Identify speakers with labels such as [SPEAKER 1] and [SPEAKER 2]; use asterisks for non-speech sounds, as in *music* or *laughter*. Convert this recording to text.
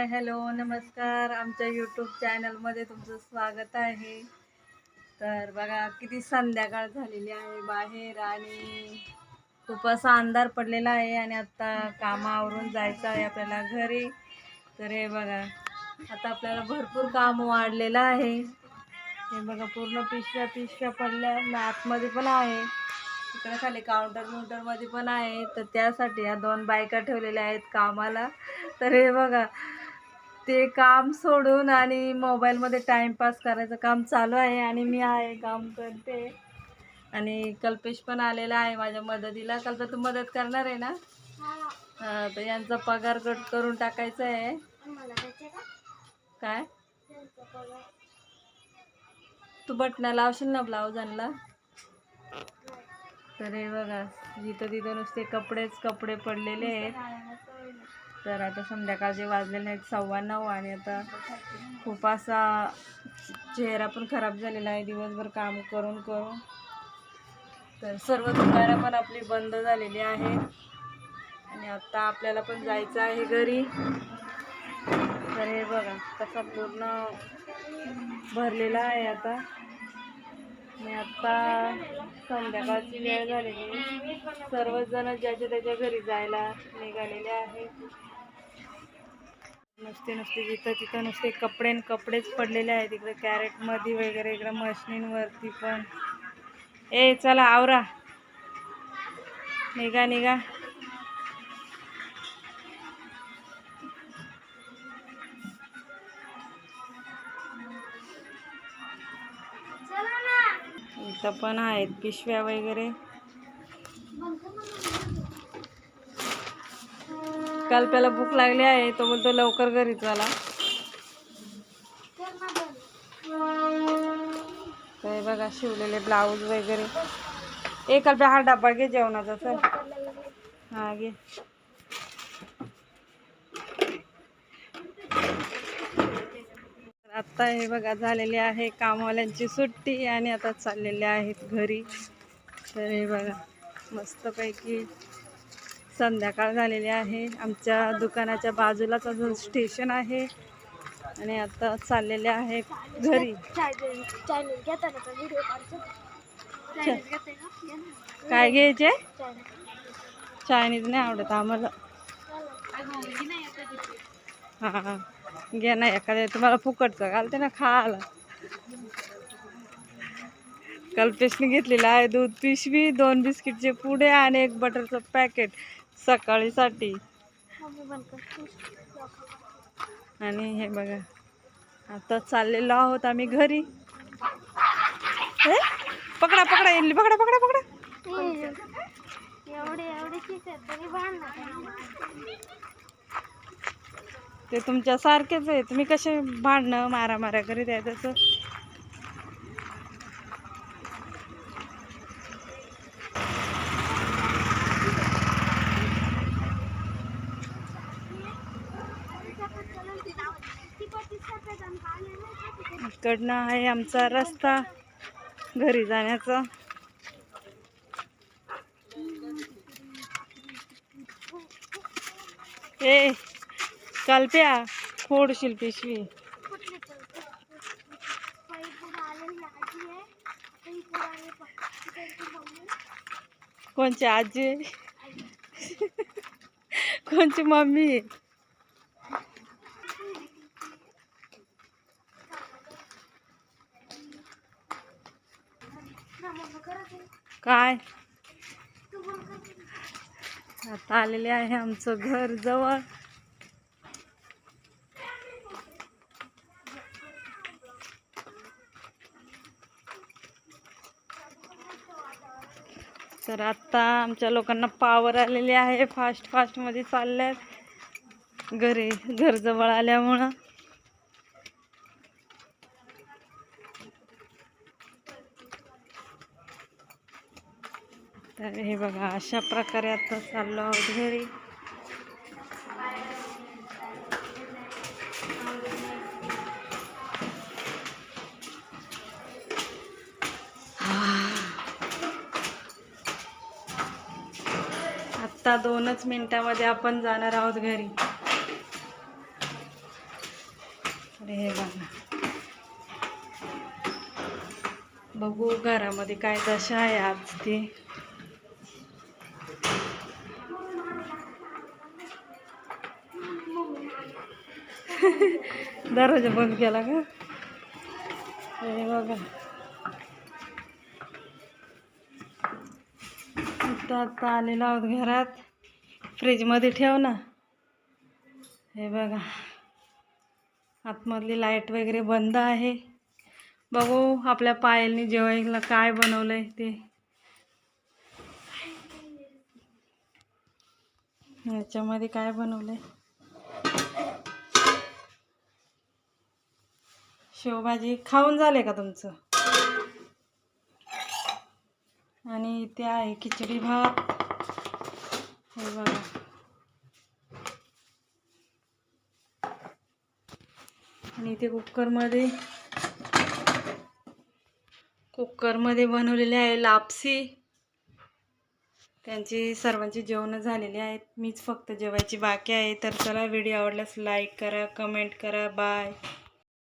[SPEAKER 1] Hi hello नमस्कार. आमच्या YouTube चॅनलमध्ये तुमचं स्वागत आहे. तर बघा किती संध्याकाळ झालेली आहे बाहेर आणि खूप असा अंधार पडलेला आहे आणि आत्ता कामावरून जायचं आहे आपल्याला घरी. तर हे बघा आता आपल्याला भरपूर काम वाढलेलं आहे. हे बघा पूर्ण पिशव्या पिशव्या पडल्या. आतमध्ये पण आहे. तिकडे खाली काउंटर काउंटरमध्ये पण आहे. तर त्यासाठी या दोन बायका ठेवलेल्या आहेत कामाला. तर हे बघा ते काम सोडून आणि मोबाईलमध्ये टाईमपास करायचं काम चालू आहे आणि मी आहे काम करते. आणि कल्पेश पण आलेला आहे माझ्या मदतीला. कल्प तू मदत करणार आहे ना? हा, तर यांचा पगार कट करून टाकायचा आहे. काय? तू बटणं लावशील ना ब्लाऊज आणला? तर हे बघा जिथं तिथं नुसते कपडेच कपडे पडलेले आहेत. तर आता संध्याकाळचे वाजलेले आहेत सव्वा नऊ आणि आता खूप असा चेहरा पण खराब झालेला आहे. दिवसभर काम करून करून. तर सर्व दुकानं पण आपली बंद झालेली आहे आणि आता आपल्याला पण जायचं आहे घरी. तर हे बघा कसा पूर्ण भरलेला आहे आता. आणि आत्ता संध्याकाळची वेळ झालेली सर्वजण ज्याच्या त्याच्या घरी जायला निघालेले आहेत. नुसते नुसते जिथं तिथं नुसते कपडे कपडेच पडलेले आहेत. इकडे कॅरेटमध्ये वगैरे इकडं मशनींवरती पण. ए चला आवरा. निघा निघा. इथं पण आहेत पिशव्या वगैरे. काल त्याला भूक लागली आहे तो बोलतो लवकर घरी चला. तर बघा शिवलेले ब्लाऊज वगैरे. एक हा डबा घे जेवणाचा सर हा घे. आत्ता हे बघा झालेली आहे कामवाल्यांची सुट्टी आणि आता चाललेले आहेत घरी. तर हे बघा मस्तपैकी संध्याकाळ झालेली आहे. आमच्या दुकानाच्या बाजूलाच अजून स्टेशन आहे. आणि आता चाललेले आहे घरी. काय घ्यायचे? चायनीज नाही आवडत आम्हाला. हां घे ना एखाद्या. तुम्हाला फुकटचं घालते ना खायला. कल्पेशने घेतलेलं आहे दूध पिशवी दोन बिस्किटचे पुडे आणि एक बटरचं पॅकेट सकाळीसाठी. आणि हे बघा आता चाललेलो आहोत आम्ही घरी. हे? पकडा पकडा इडली पकडा पकडा पकडा. ते तुमच्या सारखेच आहे तुम्ही कसे भांडणं मारामाऱ्या करीत आहे तसं? इकडनं आहे आमचा रस्ता घरी जाण्याचा. ए कल्प्या फोडशील पिशवी कोणची आजी? कोणची मम्मी? काय? आता आलेले आहे आमचं घर जवळ. तर आत्ता आमच्या लोकांना पावर आलेली आहे. फास्ट फास्टमध्ये चालल्यात. घरी घरजवळ आल्यामुळं. तर हे बघा अशा प्रकारे आता चाललो आहोत घरी. आत्ता दोनच मिनिटामध्ये आपण जाणार आहोत घरी. हे बघा. बघू घरामध्ये काय दशा आहे आज ती *laughs* दरवाजा बंद केला का? हे बघा. आता आता आलेलो आहोत घरात. फ्रीजमध्ये ठेव ना. हे बघा. आतमधली लाइट वगैरे बंद आहे. बघू आपल्या पायलनी जेवायला काय बनवलंय ते. याच्यामध्ये काय बनवलंय? शेवभाजी खाऊन झाले का तुमचं? आणि इथे आहे खिचडी भात. हे बघा. आणि इथे कुकरमध्ये कुकरमध्ये बनवलेले आहे लापसी. त्यांची सर्वांची जेवणं झालेली आहेत. मीच फक्त जेवायची बाकी आहे. तर चला व्हिडिओ आवडल्यास लाईक करा कमेंट करा. बाय